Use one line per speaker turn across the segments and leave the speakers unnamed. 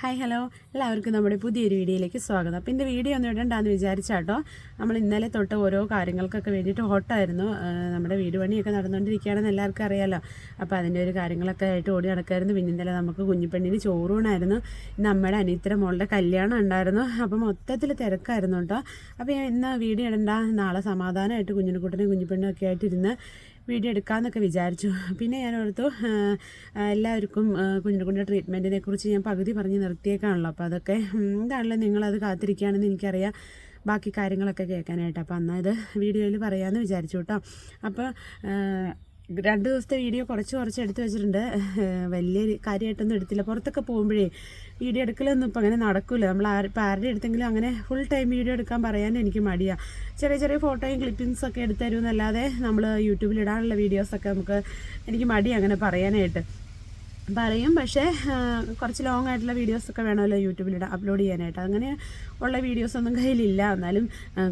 Hi hello എല്ലാവർക്കും നമ്മുടെ പുതിയൊരു വീഡിയോയിലേക്ക് സ്വാഗതം. അപ്പോൾ ഇന്ന് വീഡിയോ ഒന്നും ഇടണ്ടെന്ന് വിചാരിച്ചാട്ടോ. നമ്മൾ ഇന്നലെ തൊട്ട് ഓരോ കാര്യങ്ങൾക്കൊക്കെ വേണ്ടിയിട്ട് ഹോട്ടായിരുന്നു. നമ്മുടെ വീട് പണിയൊക്കെ നടന്നുകൊണ്ടിരിക്കുകയാണെന്ന് എല്ലാവർക്കും അറിയാമല്ലോ അപ്പോൾ അതിന്റെ ഒരു കാര്യങ്ങളൊക്കെ ആയിട്ട് ഓടി നടക്കായിരുന്നു. പിന്നെ ഇന്നലെ നമുക്ക് കുഞ്ഞിപ്പെണ്ണിന് ചോറൂണായിരുന്നു ഇന്ന് അമ്മയുടെ അനിയത്തിര മോളുടെ കല്യാണം ഉണ്ടായിരുന്നു. അപ്പോൾ മൊത്തത്തിൽ തിരക്കായിരുന്നു കേട്ടോ. അപ്പോൾ ഇന്ന് വീഡിയോ ഇടണ്ട. നാളെ സമാധാനമായിട്ട് കുഞ്ഞിനെക്കുട്ടനും കുഞ്ഞിപ്പെണ്ണും ഒക്കെ ആയിട്ടിരുന്ന് വീഡിയോ എടുക്കാമെന്നൊക്കെ വിചാരിച്ചു. പിന്നെ ഞാൻ ഓർത്തു എല്ലാവർക്കും കുഞ്ഞിനെക്കുട്ടിന്റെ ട്രീറ്റ്മെന്റിനെ കുറിച്ച് ഞാൻ പകുതി പറഞ്ഞ് നിർത്തിയേക്കാണല്ലോ. അപ്പോൾ അതൊക്കെ എന്താണല്ലോ നിങ്ങളത് കാത്തിരിക്കുകയാണെന്ന് എനിക്കറിയാം. ബാക്കി കാര്യങ്ങളൊക്കെ കേൾക്കാനായിട്ട്. അപ്പോൾ എന്നാൽ ഇത് വീഡിയോയിൽ പറയാമെന്ന് വിചാരിച്ചു കേട്ടോ. അപ്പോൾ രണ്ട് ദിവസത്തെ വീഡിയോ കുറച്ച് കുറച്ച് എടുത്തു വെച്ചിട്ടുണ്ട്. വലിയ കാര്യമായിട്ടൊന്നും എടുത്തില്ല. പുറത്തൊക്കെ പോകുമ്പോഴേ വീഡിയോ എടുക്കലൊന്നും ഇപ്പം അങ്ങനെ നടക്കില്ല നമ്മൾ ഇപ്പം ആരുടെ എടുത്തെങ്കിലും അങ്ങനെ ഫുൾ ടൈം വീഡിയോ എടുക്കാൻ പറയാൻ എനിക്ക് മടിയാണ് ചെറിയ ചെറിയ ഫോട്ടോയും ക്ലിപ്പിങ്സൊക്കെ എടുത്തു തരുമെന്നല്ലാതെ നമ്മൾ യൂട്യൂബിൽ ഇടാനുള്ള വീഡിയോസൊക്കെ നമുക്ക് എനിക്ക് മടി അങ്ങനെ പറയാനായിട്ട്. പറയും. പക്ഷേ കുറച്ച് ലോങ് ആയിട്ടുള്ള വീഡിയോസൊക്കെ വേണമല്ലോ യൂട്യൂബിൽ അപ്ലോഡ് ചെയ്യാനായിട്ട്. അങ്ങനെ ഉള്ള വീഡിയോസൊന്നും കയ്യിലില്ല. എന്നാലും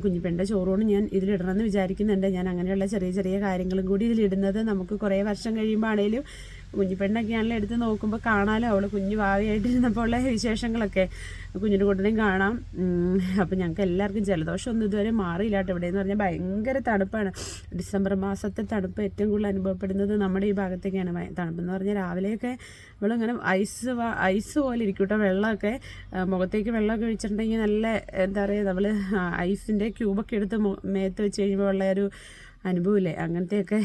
കുഞ്ഞിപ്പെണ്ണിന്റെ ചോറൂണ് ഞാൻ ഇതിലിടണമെന്ന് വിചാരിക്കുന്നുണ്ട്. ഞാൻ അങ്ങനെയുള്ള ചെറിയ ചെറിയ കാര്യങ്ങളും കൂടി ഇതിലിടുന്നത് നമുക്ക് കുറേ വർഷം കഴിയുമ്പോൾ ആണെങ്കിലും കുഞ്ഞിപ്പെണ്ണൊക്കെയാണല്ലോ എടുത്ത് നോക്കുമ്പോൾ കാണാമല്ലോ അവൾ കുഞ്ഞു ഭാവിയായിട്ടിരുന്നപ്പോൾ ഉള്ള വിശേഷങ്ങളൊക്കെ കുഞ്ഞിന്റെ കൂട്ടനെയും കാണാം. അപ്പം ഞങ്ങൾക്ക് എല്ലാവർക്കും ജലദോഷം ഒന്നും ഇതുവരെ മാറിയില്ല കേട്ടോ. ഇവിടെ എന്ന് പറഞ്ഞാൽ ഭയങ്കര തണുപ്പാണ്. ഡിസംബർ മാസത്തെ തണുപ്പ് ഏറ്റവും കൂടുതൽ അനുഭവപ്പെടുന്നത് നമ്മുടെ ഈ ഭാഗത്തേക്കാണ് തണുപ്പെന്ന് പറഞ്ഞാൽ രാവിലെയൊക്കെ ഇവളിങ്ങനെ ഐസ് ഐസ് പോലെ ഇരിക്കും കേട്ടോ വെള്ളമൊക്കെ. മുഖത്തേക്ക് വെള്ളമൊക്കെ ഒഴിച്ചിട്ടുണ്ടെങ്കിൽ നല്ല എന്താ പറയുക നമ്മൾ ഐസിന്റെ ക്യൂബൊക്കെ എടുത്ത് മേത്ത് വെച്ച് കഴിയുമ്പോൾ ഉള്ള ഒരു അനുഭവമില്ലേ? അങ്ങനത്തെയൊക്കെ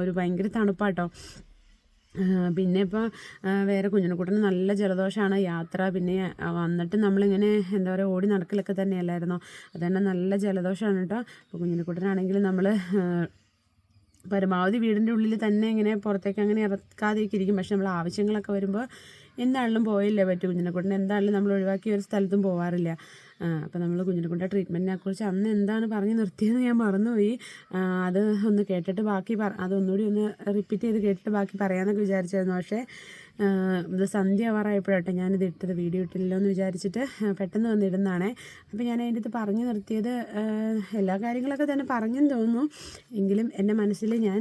ഒരു ഭയങ്കര തണുപ്പാട്ടോ. പിന്നെ ഇപ്പോൾ വേറെ കുഞ്ഞിനെക്കുട്ടന് നല്ല ജലദോഷമാണ് യാത്ര പിന്നെ വന്നിട്ട് നമ്മളിങ്ങനെ എന്താ പറയുക ഓടി നടക്കലൊക്കെ തന്നെയല്ലായിരുന്നോ? അതുതന്നെ നല്ല ജലദോഷമാണ് കേട്ടോ അപ്പോൾ കുഞ്ഞിനെക്കുട്ടനാണെങ്കിൽ നമ്മൾ പരമാവധി വീടിന്റെ ഉള്ളിൽ തന്നെ ഇങ്ങനെ പുറത്തേക്ക് അങ്ങനെ ഇറക്കാതെയൊക്കെ ഇരിക്കും. പക്ഷെ നമ്മൾ ആവശ്യങ്ങളൊക്കെ വരുമ്പോൾ എന്താണെങ്കിലും പോയില്ലേ പറ്റൂ കൊണ്ട് എന്താണെങ്കിലും നമ്മൾ ഒഴിവാക്കി ഒരു സ്ഥലത്തും പോകാറില്ല അപ്പോൾ നമ്മൾ കുഞ്ഞിനെക്കുട്ട ട്രീറ്റ്മെന്റിനെ കുറിച്ച് അന്ന് എന്താണ് പറഞ്ഞ് നിർത്തിയെന്ന് ഞാൻ മറന്നുപോയി. അത് ഒന്ന് കേട്ടിട്ട് ബാക്കി പറ അതൊന്നുകൂടി ഒന്ന് റിപ്പീറ്റ് ചെയ്ത് കേട്ടിട്ട് ബാക്കി പറയാമെന്നൊക്കെ വിചാരിച്ചായിരുന്നു. പക്ഷേ ഇത് സന്ധ്യ ആവാറായപ്പോഴാട്ടെ ഞാനിത് ഇട്ടത്. വീഡിയോ ഇട്ടില്ലല്ലോ എന്ന് വിചാരിച്ചിട്ട് പെട്ടെന്ന് വന്നിടുന്നതാണേ. അപ്പോൾ ഞാൻ അതിന്റെ അടുത്ത് പറഞ്ഞു നിർത്തിയത് എല്ലാ കാര്യങ്ങളൊക്കെ തന്നെ പറഞ്ഞെന്ന് തോന്നുന്നു. എങ്കിലും എന്റെ മനസ്സിൽ ഞാൻ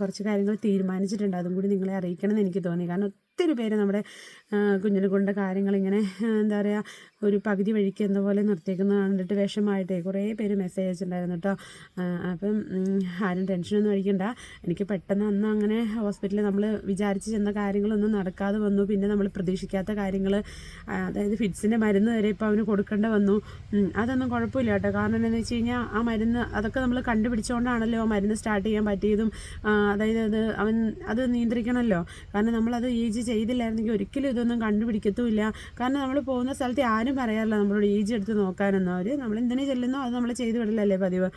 കുറച്ച് കാര്യങ്ങൾ തീരുമാനിച്ചിട്ടുണ്ട്. അതും കൂടി നിങ്ങളെ അറിയിക്കണമെന്ന് എനിക്ക് തോന്നി. കാരണം ഒത്തിരി പേര് നമ്മുടെ കൊണ്ട് കാര്യങ്ങളിങ്ങനെ എന്താ പറയുക ഒരു പകുതി വഴിക്ക് എന്ന പോലെ നിർത്തിയേക്കുന്നത് കണ്ടിട്ട് വിഷമമായിട്ടേ കുറേ പേര് മെസ്സേജ് അയച്ചിട്ടുണ്ടായിരുന്നു കേട്ടോ അപ്പം ആരും ടെൻഷനൊന്നും അടിക്കണ്ട. എനിക്ക് പെട്ടെന്ന് അന്ന് അങ്ങനെ ഹോസ്പിറ്റലിൽ നമ്മൾ വിചാരിച്ച് ചെന്ന കാര്യങ്ങളൊന്നും നടക്കാതെ വന്നു. പിന്നെ നമ്മൾ പ്രതീക്ഷിക്കാത്ത കാര്യങ്ങൾ അതായത് ഫിറ്റ്സിന്റെ മരുന്ന് വരെ ഇപ്പോൾ അവന് കൊടുക്കേണ്ട വന്നു. അതൊന്നും കുഴപ്പമില്ല കേട്ടോ കാരണം എന്താണെന്ന് വെച്ച് കഴിഞ്ഞാൽ ആ മരുന്ന് അതൊക്കെ നമ്മൾ കണ്ടുപിടിച്ചുകൊണ്ടാണല്ലോ ആ മരുന്ന് സ്റ്റാർട്ട് ചെയ്യാൻ പറ്റിയതും അതായത് അത് അവൻ അത് നിയന്ത്രിക്കണമല്ലോ കാരണം നമ്മളത് ഏജ് ചെയ്തില്ലായിരുന്നെങ്കിൽ ഒരിക്കലും ഇതൊന്നും കണ്ടുപിടിക്കത്തുമില്ല. കാരണം നമ്മൾ പോകുന്ന സ്ഥലത്ത് ആരും പറയാറില്ല നമ്മളോട് ഈജി എടുത്ത് നോക്കാനൊന്നും. അവർ നമ്മൾ എന്തിനു ചെല്ലുന്നോ അത് നമ്മൾ ചെയ്തു വിടലല്ലേ പതിവ്.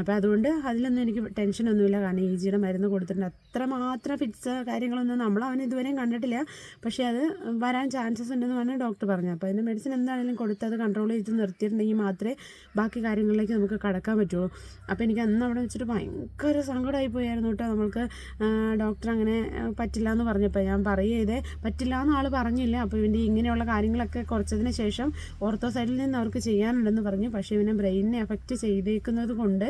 അപ്പോൾ അതുകൊണ്ട് അതിലൊന്നും എനിക്ക് ടെൻഷനൊന്നുമില്ല. കാരണം ഈജിയുടെ മരുന്ന് കൊടുത്തിട്ടുണ്ട്. അത്രമാത്രം ഫിറ്റ്സ് കാര്യങ്ങളൊന്നും നമ്മൾ അവൻ ഇതുവരെയും കണ്ടിട്ടില്ല. പക്ഷേ അത് വരാൻ ചാൻസസ് ഉണ്ടെന്ന് പറഞ്ഞാൽ ഡോക്ടർ പറഞ്ഞു. അപ്പോൾ അതിന്റെ മെഡിസിൻ എന്താണെങ്കിലും കൊടുത്ത് അത് കൺട്രോൾ ചെയ്ത് നിർത്തിയിട്ടുണ്ടെങ്കിൽ മാത്രമേ ബാക്കി കാര്യങ്ങളിലേക്ക് നമുക്ക് കടക്കാൻ പറ്റുള്ളൂ. അപ്പോൾ എനിക്ക് അന്ന് അവിടെ വെച്ചിട്ട് ഭയങ്കര സങ്കടമായി പോയായിരുന്നു കേട്ടോ. നമ്മൾക്ക് ഡോക്ടർ അങ്ങനെ പറ്റില്ല എന്ന് പറഞ്ഞപ്പോൾ ഞാൻ പറയും. ചെയ്തേ. പറ്റില്ല എന്ന് ആൾ പറഞ്ഞില്ല അപ്പോൾ ഇവന്റെ ഇങ്ങനെയുള്ള കാര്യങ്ങളൊക്കെ കുറച്ചതിന് ശേഷം ഓർത്തോ സൈഡിൽ നിന്ന് അവർക്ക് ചെയ്യാനുണ്ടെന്ന് പറഞ്ഞു. പക്ഷേ ഇവനെ ബ്രെയിനിനെ എഫക്റ്റ് ചെയ്തേക്കുന്നത് കൊണ്ട്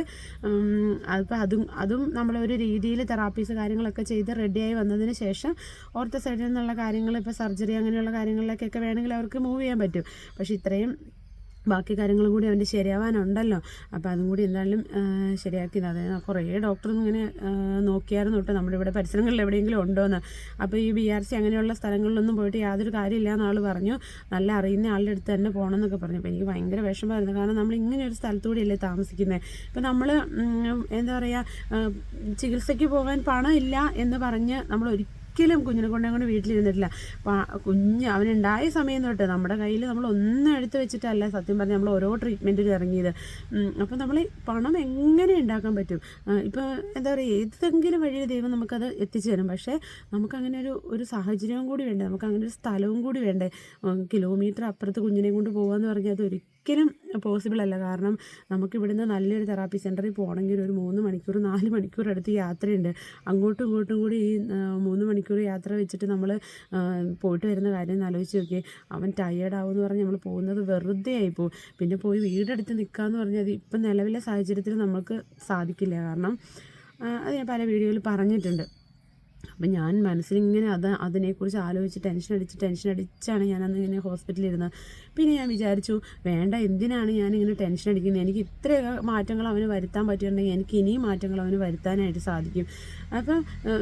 അപ്പോൾ അതും അതും നമ്മളൊരു രീതിയിൽ തെറാപ്പീസ് കാര്യങ്ങളൊക്കെ ചെയ്ത് റെഡിയായി വന്നതിന് ശേഷം ഓർത്തോ സൈഡിൽ നിന്നുള്ള കാര്യങ്ങൾ ഇപ്പോൾ സർജറി അങ്ങനെയുള്ള കാര്യങ്ങളിലേക്കൊക്കെ വേണമെങ്കിൽ അവർക്ക് മൂവ് ചെയ്യാൻ പറ്റും. പക്ഷേ ഇത്രയും ബാക്കി കാര്യങ്ങളും കൂടി അവന്റെ ശരിയാവാനുണ്ടല്ലോ. അപ്പോൾ അതും കൂടി എന്തായാലും ശരിയാക്കിയത്. അതായത് കുറേ ഡോക്ടറൊന്നും ഇങ്ങനെ നോക്കിയായിരുന്നു കേട്ടോ. നമ്മുടെ ഇവിടെ പരിസരങ്ങളിൽ എവിടെയെങ്കിലും ഉണ്ടോയെന്ന് അപ്പോൾ ഈ ബി ആർ സി അങ്ങനെയുള്ള സ്ഥലങ്ങളിലൊന്നും പോയിട്ട് യാതൊരു കാര്യമില്ല എന്നാൾ പറഞ്ഞു. നല്ല അറിയുന്ന ആളുടെ അടുത്ത് തന്നെ പോകണം എന്നൊക്കെ പറഞ്ഞു. അപ്പോൾ എനിക്ക് ഭയങ്കര വിഷമമായിരുന്നു കാരണം നമ്മൾ ഇങ്ങനെ ഒരു സ്ഥലത്തൂടെയല്ലേ താമസിക്കുന്നത് ഇപ്പോൾ നമ്മൾ എന്താ പറയുക ചികിത്സയ്ക്ക് പോകാൻ പണമില്ല എന്ന് പറഞ്ഞ് നമ്മൾ ഒരിക്കലും ഒരിക്കലും കുഞ്ഞിനെ കൊണ്ടേ കൊണ്ട് വീട്ടിലിരുന്നിട്ടില്ല. കുഞ്ഞ് അവനുണ്ടായ സമയം തൊട്ട് നമ്മുടെ കയ്യിൽ നമ്മൾ ഒന്നും എടുത്തു വെച്ചിട്ടല്ല സത്യം പറഞ്ഞാൽ നമ്മൾ ഓരോ ട്രീറ്റ്മെന്റിൽ ഇറങ്ങിയത്. അപ്പോൾ നമ്മൾ പണം എങ്ങനെ ഉണ്ടാക്കാൻ പറ്റും? ഇപ്പോൾ എന്താ പറയുക ഏതെങ്കിലും വഴിയിൽ ദൈവം നമുക്കത് എത്തിച്ചു തരും. പക്ഷേ നമുക്കങ്ങനെ ഒരു ഒരു സാഹചര്യവും കൂടി വേണ്ടേ? നമുക്ക് അങ്ങനെ ഒരു സ്ഥലവും കൂടി വേണ്ടേ? കിലോമീറ്റർ അപ്പുറത്ത് കുഞ്ഞിനെ കൊണ്ട് പോകാമെന്ന് പറഞ്ഞാൽ അത് ഒരിക്കലും പോസിബിൾ അല്ല. കാരണം നമുക്കിവിടുന്ന് നല്ലൊരു തെറാപ്പി സെന്ററിൽ പോകണമെങ്കിൽ ഒരു മൂന്ന് മണിക്കൂർ നാല് മണിക്കൂർ അടുത്ത് യാത്രയുണ്ട്. അങ്ങോട്ടും ഇങ്ങോട്ടും കൂടി ഈ മൂന്ന് മണിക്കൂർ യാത്ര വെച്ചിട്ട് നമ്മൾ പോയിട്ട് വരുന്ന കാര്യം ഒന്ന് ആലോചിച്ച് നോക്കി അവൻ ടയേർഡാവും എന്ന് പറഞ്ഞ് നമ്മൾ പോകുന്നത് വെറുതെ ആയിപ്പോവും. പിന്നെ പോയി വീടെടുത്ത് നിൽക്കാമെന്ന് പറഞ്ഞാൽ അത് ഇപ്പം നിലവിലെ സാഹചര്യത്തിൽ നമുക്ക് സാധിക്കില്ല. കാരണം അത് ഞാൻ പല വീഡിയോയിൽ പറഞ്ഞിട്ടുണ്ട്. അപ്പം ഞാൻ മനസ്സിലിങ്ങനെ അത് അതിനെക്കുറിച്ച് ആലോചിച്ച് ടെൻഷൻ അടിച്ച് ടെൻഷൻ അടിച്ചാണ് ഞാനന്ന് ഇങ്ങനെ ഹോസ്പിറ്റലിൽ ഇരുന്നത്. പിന്നെ ഞാൻ വിചാരിച്ചു വേണ്ട എന്തിനാണ് ഞാൻ ഇങ്ങനെ ടെൻഷൻ അടിക്കുന്നത് എനിക്ക് ഇത്ര മാറ്റങ്ങൾ അവന് വരുത്താൻ പറ്റിയിട്ടുണ്ടെങ്കിൽ എനിക്ക് ഇനിയും മാറ്റങ്ങൾ അവന് വരുത്താനായിട്ട് സാധിക്കും. അപ്പം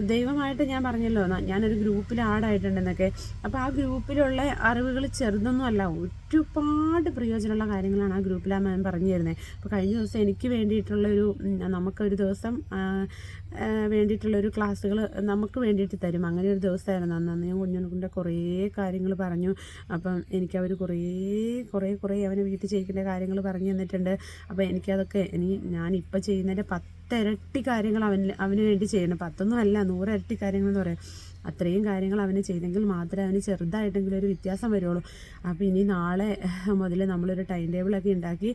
ദൈവമായിട്ട് ഞാൻ പറഞ്ഞല്ലോ ഞാനൊരു ഗ്രൂപ്പിൽ ആഡായിട്ടുണ്ടെന്നൊക്കെ അപ്പോൾ ആ ഗ്രൂപ്പിലുള്ള അറിവുകൾ ചെറുതൊന്നും അല്ല ഒരുപാട് പ്രയോജനമുള്ള കാര്യങ്ങളാണ് ആ ഗ്രൂപ്പിൽ ആ മാം പറഞ്ഞു തരുന്നത് അപ്പോൾ കഴിഞ്ഞ ദിവസം എനിക്ക് വേണ്ടിയിട്ടുള്ള ഒരു ഉം, നമുക്കൊരു ദിവസം ആ, ആ, വേണ്ടിയിട്ടുള്ള ഒരു ക്ലാസ്സുകൾ നമുക്ക് വേണ്ടിയിട്ട് തരും. അങ്ങനെ ഒരു ദിവസമായിരുന്നു. അന്ന് ഞാൻ കുഞ്ഞുങ്ങളുടെ കുറേ കാര്യങ്ങൾ പറഞ്ഞു അപ്പം എനിക്കവർ കുറേ കുറേ കുറേ അവന് വീട്ടിൽ ചെയ്യിക്കേണ്ട കാര്യങ്ങൾ പറഞ്ഞു തന്നിട്ടുണ്ട്. അപ്പോൾ എനിക്കതൊക്കെ ഇനി ഞാനിപ്പോൾ ചെയ്യുന്നതിന്റെ പത്തിരട്ടി കാര്യങ്ങൾ അവന് അവന് വേണ്ടി ചെയ്യണം പത്തൊന്നും അല്ല നൂറിരട്ടി കാര്യങ്ങൾ എന്ന് പറയാം. അത്രയും കാര്യങ്ങൾ അവന് ചെയ്തെങ്കിൽ മാത്രമേ അവന് ചെറുതായിട്ടെങ്കിലും ഒരു വ്യത്യാസം വരുള്ളൂ. അപ്പോൾ ഇനി നാളെ മുതൽ നമ്മളൊരു ടൈം ടേബിളൊക്കെ ഉണ്ടാക്കി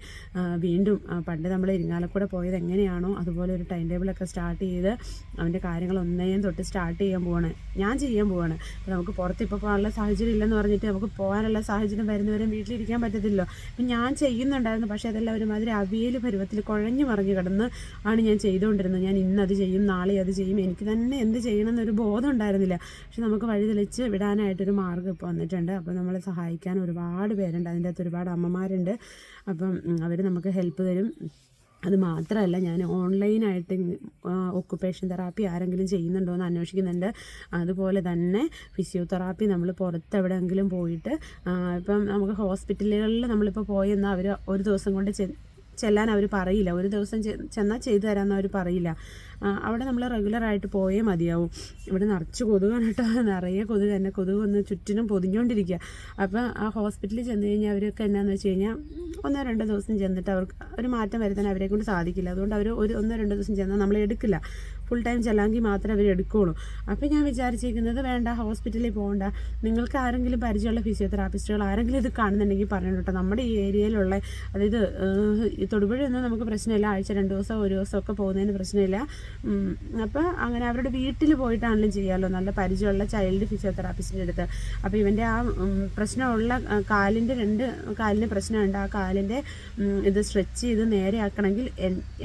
വീണ്ടും പണ്ട് നമ്മൾ ഇരിങ്ങാലക്കൂടെ പോയത് എങ്ങനെയാണോ അതുപോലെ ഒരു ടൈം ടേബിളൊക്കെ സ്റ്റാർട്ട് ചെയ്ത് അവന്റെ കാര്യങ്ങൾ ഒന്നേയും തൊട്ട് സ്റ്റാർട്ട് ചെയ്യാൻ പോവാണ്. ഞാൻ ചെയ്യാൻ പോവാണ്. നമുക്ക് പുറത്ത് ഇപ്പോൾ പോകാനുള്ള സാഹചര്യം ഇല്ലെന്ന് പറഞ്ഞിട്ട് നമുക്ക് പോകാനുള്ള സാഹചര്യം വരുന്നവരും വീട്ടിലിരിക്കാൻ പറ്റത്തില്ലല്ലോ. അപ്പം ഞാൻ ചെയ്യുന്നുണ്ടായിരുന്നു. പക്ഷേ അതെല്ലാം ഒരുമാതിരി അവിയൽ പരുവത്തിൽ കുഴഞ്ഞു മറിഞ്ഞ് കിടന്ന് ആണ് ഞാൻ ചെയ്തുകൊണ്ടിരുന്നത്. ഞാൻ ഇന്നത് ചെയ്യും നാളെ അത് ചെയ്യും. എനിക്ക് തന്നെ എന്ത് ചെയ്യണം എന്നൊരു ബോധം ഉണ്ടായിരുന്നില്ല. പക്ഷെ നമുക്ക് വഴി തെളിച്ച് വിടാനായിട്ടൊരു മാർഗം ഇപ്പോൾ വന്നിട്ടുണ്ട്. അപ്പോൾ നമ്മളെ സഹായിക്കാൻ ഒരുപാട് പേരുണ്ട്. അതിന്റെ അകത്ത് ഒരുപാട് അമ്മമാരുണ്ട്. അപ്പം അവർ നമുക്ക് ഹെൽപ്പ് തരും. അത് മാത്രമല്ല ഞാൻ ഓൺലൈനായിട്ട് ഓക്കുപ്പേഷൻ തെറാപ്പി ആരെങ്കിലും ചെയ്യുന്നുണ്ടോ എന്ന് അന്വേഷിക്കുന്നുണ്ട്. അതുപോലെ തന്നെ ഫിസിയോതെറാപ്പി നമ്മൾ പുറത്ത് എവിടെയെങ്കിലും പോയിട്ട് ഇപ്പം നമുക്ക് ഹോസ്പിറ്റലുകളിൽ നമ്മളിപ്പോൾ പോയെന്നാൽ അവർ ഒരു ദിവസം കൊണ്ട് ചെല്ലാൻ അവർ പറയില്ല. ഒരു ദിവസം ചെന്നാൽ ചെയ്തു തരാമെന്ന് അവർ പറയില്ല. അവിടെ നമ്മൾ റെഗുലറായിട്ട് പോയേ മതിയാവും. ഇവിടെ നിറച്ച് കൊതുകാണ് കേട്ടോ. നിറയെ കൊതുക് തന്നെ. കൊതുക് ഒന്ന് ചുറ്റിനും പൊതിഞ്ഞുകൊണ്ടിരിക്കുക അപ്പോൾ ആ ഹോസ്പിറ്റലിൽ ചെന്ന് കഴിഞ്ഞാൽ അവരൊക്കെ എന്നാന്ന് വെച്ച് കഴിഞ്ഞാൽ ഒന്നോ രണ്ടോ ദിവസം ചെന്നിട്ട് അവർക്ക് ഒരു മാറ്റം വരുത്താൻ അവരെ കൊണ്ട് സാധിക്കില്ല. അതുകൊണ്ട് അവർ ഒരു ഒന്നോ രണ്ടോ ദിവസം ചെന്നാൽ നമ്മൾ എടുക്കില്ല. ഫുൾ ടൈം ചെല്ലാമെങ്കിൽ മാത്രമേ അവർ എടുക്കുകയുള്ളൂ അപ്പോൾ ഞാൻ വിചാരിച്ചിരിക്കുന്നത് വേണ്ട ഹോസ്പിറ്റലിൽ പോകണ്ട. നിങ്ങൾക്ക് ആരെങ്കിലും പരിചയമുള്ള ഫിസിയോതെറാപ്പിസ്റ്റുകൾ ആരെങ്കിലും ഇത് കാണുന്നുണ്ടെങ്കിൽ പറയണം കേട്ടോ. നമ്മുടെ ഈ ഏരിയയിലുള്ള അതായത് തൊടുപുഴയൊന്നും നമുക്ക് പ്രശ്നമില്ല. ആഴ്ച രണ്ട് ദിവസം ഒരു ദിവസം ഒക്കെ പോകുന്നതിന് പ്രശ്നമില്ല. അപ്പോൾ അങ്ങനെ അവരുടെ വീട്ടിൽ പോയിട്ടാണെങ്കിലും ചെയ്യാമല്ലോ നല്ല പരിചയമുള്ള ചൈൽഡ് ഫിസിയോതെറാപ്പിസ്റ്റിന്റെ അടുത്ത്. അപ്പോൾ ഇവന്റെ ആ പ്രശ്നമുള്ള കാലിന്റെ രണ്ട് കാലിന് പ്രശ്നമുണ്ട്. ആ കാലിന്റെ ഇത് സ്ട്രെച്ച് ചെയ്ത് നേരെയാക്കണമെങ്കിൽ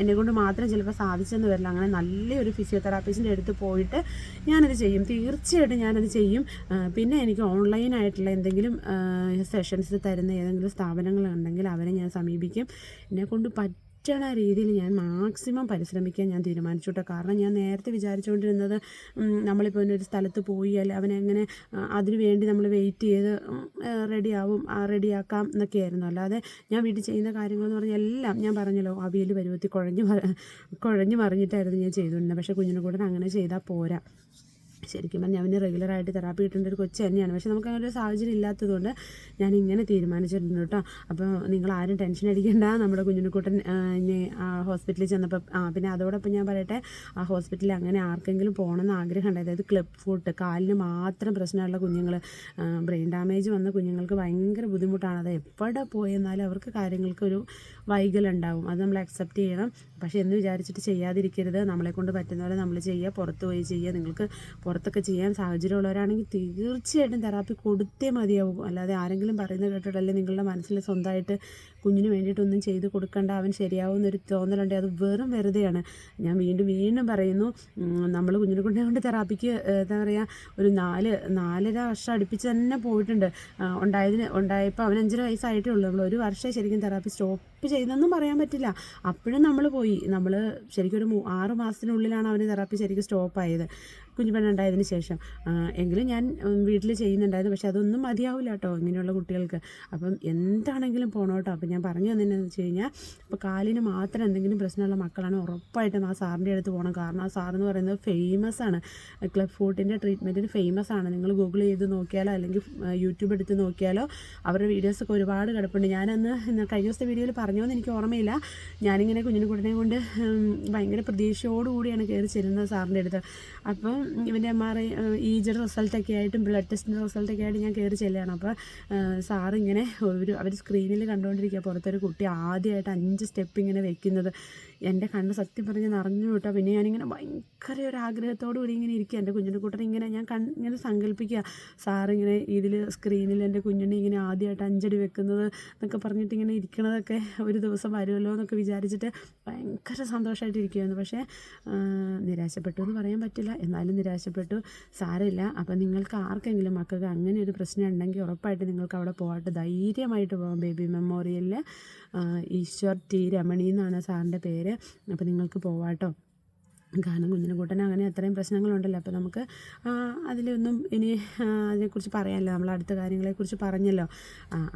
എന്നെ കൊണ്ട് മാത്രം ചിലപ്പോൾ സാധിച്ചെന്ന് വരില്ല. അങ്ങനെ നല്ലൊരു ഫിസിയോതെറാപ്പിസ്റ്റിന്റെ അടുത്ത് പോയിട്ട് ഞാനത് ചെയ്യും. തീർച്ചയായിട്ടും ഞാനത് ചെയ്യും. പിന്നെ എനിക്ക് ഓൺലൈനായിട്ടുള്ള എന്തെങ്കിലും സെഷൻസ് തരുന്ന ഏതെങ്കിലും സ്ഥാപനങ്ങളുണ്ടെങ്കിൽ അവരെ ഞാൻ സമീപിക്കും. എന്നെ കൊണ്ട് പറ്റണ രീതിയിൽ ഞാൻ മാക്സിമം പരിശ്രമിക്കാൻ ഞാൻ തീരുമാനിച്ചു കേട്ടോ കാരണം ഞാൻ നേരത്തെ വിചാരിച്ചുകൊണ്ടിരുന്നത് നമ്മളിപ്പോൾ ഒരു സ്ഥലത്ത് പോയി അല്ലെ അവനെങ്ങനെ അതിനു വേണ്ടി നമ്മൾ വെയിറ്റ് ചെയ്ത് റെഡിയാവും റെഡിയാക്കാം എന്നൊക്കെയായിരുന്നു. അല്ലാതെ ഞാൻ വീട്ടിൽ ചെയ്യുന്ന കാര്യങ്ങളെന്ന് പറഞ്ഞാൽ എല്ലാം ഞാൻ പറഞ്ഞല്ലോ അവിയൽ പരുവത്തി കുഴഞ്ഞു കുഴഞ്ഞ് കുഴഞ്ഞു മറിഞ്ഞിട്ടായിരുന്നു ഞാൻ ചെയ്തുകൊണ്ടിരുന്നത്. പക്ഷേ കുഞ്ഞിനെ കൂടെ അങ്ങനെ ചെയ്താൽ പോരാ. ശരിക്കും പറഞ്ഞാൽ അവന് റെഗുലറായിട്ട് തെറാപ്പി കിട്ടേണ്ട ഒരു കൊച്ചു തന്നെയാണ്. പക്ഷെ നമുക്ക് അങ്ങനെ ഒരു സാഹചര്യം ഇല്ലാത്തതുകൊണ്ട് ഞാൻ ഇങ്ങനെ തീരുമാനിച്ചിട്ടുണ്ട് കേട്ടോ. അപ്പോൾ നിങ്ങൾ ആരും ടെൻഷൻ അടിക്കേണ്ട. നമ്മുടെ കുഞ്ഞിനെക്കൂട്ടൻ ഹോസ്പിറ്റലിൽ ചെന്നപ്പോൾ ആ പിന്നെ അതോടൊപ്പം ഞാൻ പറയട്ടെ ആ ഹോസ്പിറ്റലിൽ അങ്ങനെ ആർക്കെങ്കിലും പോകണമെന്ന് ആഗ്രഹമുണ്ട്. അതായത് ക്ലബ് ഫുട്ട് കാലിന് മാത്രം പ്രശ്നമുള്ള കുഞ്ഞുങ്ങൾ ബ്രെയിൻ ഡാമേജ് വന്ന കുഞ്ഞുങ്ങൾക്ക് ഭയങ്കര ബുദ്ധിമുട്ടാണ്. അത് എവിടെ പോയെന്നാലും അവർക്ക് കാര്യങ്ങൾക്ക് ഒരു വൈകലുണ്ടാവും. അത് നമ്മൾ അക്സെപ്റ്റ് ചെയ്യണം. പക്ഷേ എന്ന് വിചാരിച്ചിട്ട് ചെയ്യാതിരിക്കരുത്. നമ്മളെ കൊണ്ട് പറ്റുന്ന പോലെ നമ്മൾ ചെയ്യുക. പുറത്ത് പോയി ചെയ്യുക. നിങ്ങൾക്ക് പുറത്തൊക്കെ ചെയ്യാൻ സാഹചര്യമുള്ളവരാണെങ്കിൽ തീർച്ചയായിട്ടും തെറാപ്പി കൊടുത്തേ മതിയാവും. അല്ലാതെ ആരെങ്കിലും പറയുന്നത് കേട്ടിട്ടല്ലേ നിങ്ങളുടെ മനസ്സിൽ സ്വന്തമായിട്ട് കുഞ്ഞിന് വേണ്ടിയിട്ടൊന്നും ചെയ്ത് കൊടുക്കേണ്ട. അവൻ ശരിയാവുമെന്നൊരു തോന്നലുണ്ട്. അത് വെറും വെറുതെയാണ്. ഞാൻ വീണ്ടും വീണ്ടും പറയുന്നു നമ്മൾ കുഞ്ഞിനെ കൊണ്ടേ കൊണ്ട് തെറാപ്പിക്ക് എന്താ പറയുക ഒരു നാല് നാലര വർഷം അടുപ്പിച്ച് തന്നെ പോയിട്ടുണ്ട്. ഉണ്ടായതിന് ഉണ്ടായപ്പോൾ അവൻ അഞ്ചര വയസ്സായിട്ടേ ഉള്ളൂ. നമ്മൾ ഒരു വർഷം ശരിക്കും തെറാപ്പി സ്റ്റോപ്പ് ചെയ്തെന്നും പറയാൻ പറ്റില്ല. അപ്പോഴും നമ്മൾ പോയി. നമ്മൾ ശരിക്കും ഒരു ആറ് മാസത്തിനുള്ളിലാണ് അവന് തെറാപ്പി ശരിക്കും സ്റ്റോപ്പ് ആയത് കുഞ്ഞു പെണ്ണുണ്ടായതിന് ശേഷം എങ്കിലും ഞാൻ വീട്ടിൽ ചെയ്യുന്നുണ്ടായിരുന്നു. പക്ഷെ അതൊന്നും മതിയാവില്ല കേട്ടോ ഇങ്ങനെയുള്ള കുട്ടികൾക്ക്. അപ്പം എന്താണെങ്കിലും പോകണം കേട്ടോ. അപ്പം ഞാൻ പറഞ്ഞു തന്നെ വെച്ച് കഴിഞ്ഞാൽ ഇപ്പോൾ കാലിന് മാത്രം എന്തെങ്കിലും പ്രശ്നമുള്ള മക്കളാണ് ഉറപ്പായിട്ടും ആ സാറിന്റെ അടുത്ത് പോകണം. കാരണം ആ സാറെന്ന് പറയുന്നത് ഫേമസ് ആണ്. ക്ലബ് ഫുഡിന്റെ ട്രീറ്റ്മെന്റിന് ഫേമസ് ആണ്. നിങ്ങൾ ഗൂഗിൾ ചെയ്ത് നോക്കിയാലോ അല്ലെങ്കിൽ യൂട്യൂബ് എടുത്ത് നോക്കിയാലോ അവരുടെ വീഡിയോസൊക്കെ ഒരുപാട് കിടപ്പുണ്ട്. ഞാനന്ന് കഴിഞ്ഞ ദിവസത്തെ വീഡിയോയിൽ പറഞ്ഞോന്ന് എനിക്ക് ഓർമ്മയില്ല. ഞാനിങ്ങനെ കുഞ്ഞിനെ കുട്ടനെ കൊണ്ട് ഭയങ്കര പ്രതീക്ഷയോടുകൂടിയാണ് കയറി ചെല്ലുന്നത് സാറിന്റെ അടുത്ത്. അപ്പം ഇവന്റെ എം ആർ ഐ ഈജഡ് റിസൾട്ടൊക്കെ ആയിട്ടും ബ്ലഡ് ടെസ്റ്റിന്റെ റിസൾട്ടൊക്കെ ആയിട്ട് ഞാൻ കയറി ചെല്ലുകയാണ്. അപ്പോൾ സാറിങ്ങനെ ഒരു അവർ സ്ക്രീനിൽ കണ്ടുകൊണ്ടിരിക്കുക പുറത്തൊരു കുട്ടി ആദ്യമായിട്ട് അഞ്ച് സ്റ്റെപ്പ് ഇങ്ങനെ വെക്കുന്നത്. എന്റെ കണ്ണ് സത്യം പറഞ്ഞ് നിറഞ്ഞു കേട്ടോ. പിന്നെ ഞാനിങ്ങനെ ഭയങ്കര ഒരു ആഗ്രഹത്തോടു കൂടി ഇങ്ങനെ ഇരിക്കുക. എന്റെ കുഞ്ഞിന്റെ കൂട്ടർ ഇങ്ങനെ ഞാൻ കൺ ഇങ്ങനെ സങ്കല്പിക്കുക. സാറിങ്ങനെ ഇതിൽ സ്ക്രീനിൽ എന്റെ കുഞ്ഞിനെ ഇങ്ങനെ ആദ്യമായിട്ട് അഞ്ചടി വെക്കുന്നത് എന്നൊക്കെ പറഞ്ഞിട്ട് ഇങ്ങനെ ഇരിക്കണതൊക്കെ ഒരു ദിവസം വരുമല്ലോ എന്നൊക്കെ വിചാരിച്ചിട്ട് ഭയങ്കര സന്തോഷമായിട്ട് ഇരിക്കുമായിരുന്നു പക്ഷേ നിരാശപ്പെട്ടു എന്ന് പറയാൻ പറ്റില്ല. എന്നാലും നിരാശപ്പെട്ടു. സാരമില്ല. അപ്പം നിങ്ങൾക്ക് ആർക്കെങ്കിലും മക്കൾക്ക് അങ്ങനെ ഒരു പ്രശ്നം ഉണ്ടെങ്കിൽ ഉറപ്പായിട്ട് നിങ്ങൾക്ക് അവിടെ പോകട്ടെ. ധൈര്യമായിട്ട് പോകാം. ബേബി മെമ്മോറിയലിൽ ഈശ്വർ ടി രമണി എന്നാണ് സാറിന്റെ പേര്. അപ്പോൾ നിങ്ങൾക്ക് പോവാട്ടോ കാരണം കുഞ്ഞിനെ കൂട്ടന് അങ്ങനെ അത്രയും പ്രശ്നങ്ങളുണ്ടല്ലോ. അപ്പോൾ നമുക്ക് അതിലൊന്നും ഇനി അതിനെക്കുറിച്ച് പറയാമല്ലോ. നമ്മൾ അടുത്ത കാര്യങ്ങളെക്കുറിച്ച് പറഞ്ഞല്ലോ.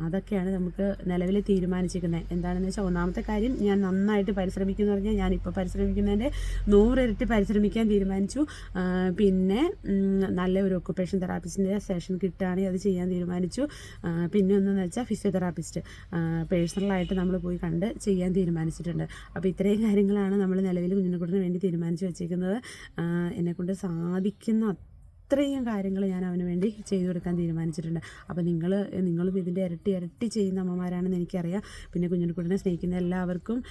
അതൊക്കെയാണ് നമുക്ക് നിലവിൽ തീരുമാനിച്ചിരിക്കുന്നത്. എന്താണെന്ന് വെച്ചാൽ ഒന്നാമത്തെ കാര്യം ഞാൻ നന്നായിട്ട് പരിശ്രമിക്കുന്നു പറഞ്ഞാൽ ഞാനിപ്പോൾ പരിശ്രമിക്കുന്നതിന്റെ നൂറിരട്ടി പരിശ്രമിക്കാൻ തീരുമാനിച്ചു. പിന്നെ നല്ല ഒരു ഒക്കുപ്പേഷൻ തെറാപ്പിസ്റ്റിന്റെ സെഷൻ കിട്ടുകയാണെങ്കിൽ അത് ചെയ്യാൻ തീരുമാനിച്ചു. പിന്നെ ഒന്നെന്ന് വെച്ചാൽ ഫിസിയോതെറാപ്പിസ്റ്റ് പേഴ്സണലായിട്ട് നമ്മൾ പോയി കണ്ട് ചെയ്യാൻ തീരുമാനിച്ചിട്ടുണ്ട്. അപ്പോൾ ഇത്രയും കാര്യങ്ങളാണ് നമ്മൾ നിലവിൽ കുഞ്ഞിനെ കൂട്ടിന് വേണ്ടി തീരുമാനിച്ചു വെച്ചിരിക്കുന്നത്. ആ, എന്നെക്കൊണ്ട് സാധിക്കുന്ന അത്രയും കാര്യങ്ങൾ ഞാൻ അവന് വേണ്ടി ചെയ്തു കൊടുക്കാൻ തീരുമാനിച്ചിട്ടുണ്ട്. അപ്പോൾ നിങ്ങൾ നിങ്ങളും ഇതിന്റെ ഇരട്ടി ഇരട്ടി ചെയ്യുന്ന അമ്മമാരാണെന്ന് എനിക്കറിയാം. പിന്നെ കുഞ്ഞിനെക്കുട്ടിനെ സ്നേഹിക്കുന്ന എല്ലാവർക്കും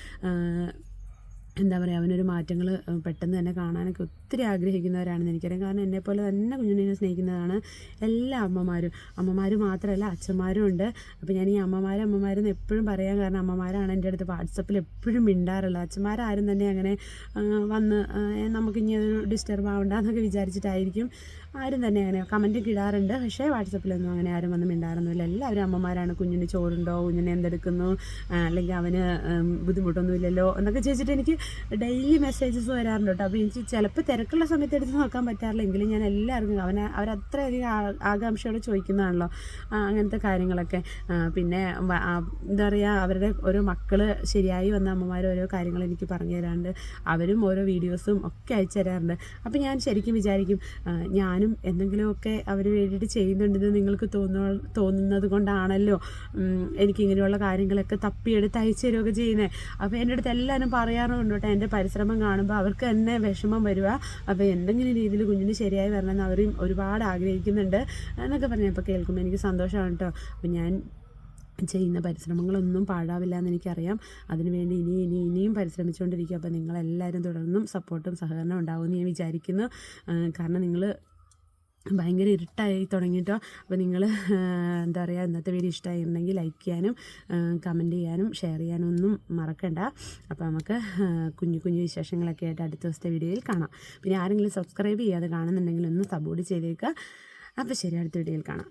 എന്താ പറയുക അവനൊരു മാറ്റങ്ങൾ പെട്ടെന്ന് തന്നെ കാണാനൊക്കെ ഒത്തിരി ആഗ്രഹിക്കുന്നവരാണെന്ന് എനിക്കറിയാം. കാരണം എന്നെപ്പോലെ തന്നെ കുഞ്ഞുണ്ണിനെ സ്നേഹിക്കുന്നതാണ് എല്ലാ അമ്മമാരും. അമ്മമാർ മാത്രമല്ല അച്ഛന്മാരും ഉണ്ട്. അപ്പോൾ ഞാൻ ഈ അമ്മമാർ അമ്മമാരെന്ന് എപ്പോഴും പറയാൻ കാരണം അമ്മമാരാണ് എന്റെ അടുത്ത് വാട്സപ്പിൽ എപ്പോഴും മിണ്ടാറുള്ളത്. അച്ഛന്മാരാരും തന്നെ അങ്ങനെ വന്ന് ആ, നമുക്ക് ഇനി ഒരു ഡിസ്റ്റർബ് ആവണ്ട എന്നൊക്കെ വിചാരിച്ചിട്ടായിരിക്കും. ആരും തന്നെ അങ്ങനെ കമന്റൊക്കെ ഇടാറുണ്ട്. പക്ഷേ വാട്സപ്പിലൊന്നും അങ്ങനെ ആരും വന്ന് മിണ്ടാറൊന്നുമില്ല. എല്ലാവരും അമ്മമാരാണ്. കുഞ്ഞിന് ചോറുണ്ടോ? കുഞ്ഞിനെ എന്തെടുക്കുന്നു? അല്ലെങ്കിൽ അവന് ബുദ്ധിമുട്ടൊന്നുമില്ലല്ലോ? എന്നൊക്കെ ചോദിച്ചിട്ട് എനിക്ക് ഡെയിലി മെസ്സേജസ് വരാറുണ്ട് കേട്ടോ. അപ്പോൾ എനിക്ക് ചിലപ്പോൾ തിരക്കുള്ള സമയത്ത് എടുത്ത് നോക്കാൻ പറ്റാറില്ല. എങ്കിലും ഞാൻ എല്ലാവർക്കും അവനെ അവരത്രയധികം ആകാംക്ഷയോട് ചോദിക്കുന്നതാണല്ലോ. അങ്ങനത്തെ കാര്യങ്ങളൊക്കെ. പിന്നെ എന്താ പറയുക അവരുടെ ഓരോ മക്കൾ ശരിയായി വന്ന അമ്മമാർ ഓരോ കാര്യങ്ങൾ എനിക്ക് പറഞ്ഞു തരാറുണ്ട് അവരും ഓരോ വീഡിയോസും ഒക്കെ അയച്ചു തരാറുണ്ട് അപ്പോൾ ഞാൻ ശരിക്കും വിചാരിക്കും ആ, ഞാനും എന്തെങ്കിലുമൊക്കെ അവർ വേണ്ടിയിട്ട് ചെയ്യുന്നുണ്ടെന്ന് നിങ്ങൾക്ക് തോന്നുക തോന്നുന്നത് കൊണ്ടാണല്ലോ എനിക്കിങ്ങനെയുള്ള കാര്യങ്ങളൊക്കെ തപ്പിയെടുത്ത് അയച്ചു തരുമൊക്കെ ചെയ്യുന്നത് അപ്പോൾ എന്റെ അടുത്ത് എല്ലാവരും പറയാറുണ്ട് കേട്ടോ എന്റെ പരിശ്രമം കാണുമ്പോൾ അവർക്ക് തന്നെ വിഷമം വരിക. അപ്പോൾ എന്തെങ്കിലും രീതിയിൽ കുഞ്ഞിന് ശരിയായി വരണമെന്ന് അവരും ഒരുപാട് ആഗ്രഹിക്കുന്നുണ്ട് എന്നൊക്കെ പറഞ്ഞപ്പോൾ കേൾക്കുമ്പോൾ എനിക്ക് സന്തോഷമാണ് കേട്ടോ. അപ്പോൾ ഞാൻ ചെയ്യുന്ന പരിശ്രമങ്ങളൊന്നും പാഴാവില്ല എന്ന് എനിക്കറിയാം. അതിനുവേണ്ടി ഇനി ഇനി ഇനിയും പരിശ്രമിച്ചുകൊണ്ടിരിക്കുക. അപ്പോൾ നിങ്ങളെല്ലാവരും തുടർന്നും സപ്പോർട്ടും സഹകരണവും ഉണ്ടാവുമെന്ന് ഞാൻ വിചാരിക്കുന്നു. കാരണം നിങ്ങൾ ഭയങ്കര ഇരുട്ടായി തുടങ്ങിയിട്ടോ അപ്പോൾ നിങ്ങൾ എന്താ പറയുക ഇന്നത്തെ വീഡിയോ ഇഷ്ടമായിരുന്നെങ്കിൽ ലൈക്ക് ചെയ്യാനും കമന്റ് ചെയ്യാനും ഷെയർ ചെയ്യാനും ഒന്നും മറക്കണ്ട. അപ്പോൾ നമുക്ക് കുഞ്ഞു കുഞ്ഞു വിശേഷങ്ങളൊക്കെ ആയിട്ട് അടുത്ത ദിവസത്തെ വീഡിയോയിൽ കാണാം. പിന്നെ ആരെങ്കിലും സബ്സ്ക്രൈബ് ചെയ്യാതെ കാണുന്നുണ്ടെങ്കിൽ ഒന്ന് സപ്പോർട്ട് ചെയ്തേക്കുക അപ്പോൾ ശരി അടുത്ത വീഡിയോയിൽ കാണാം.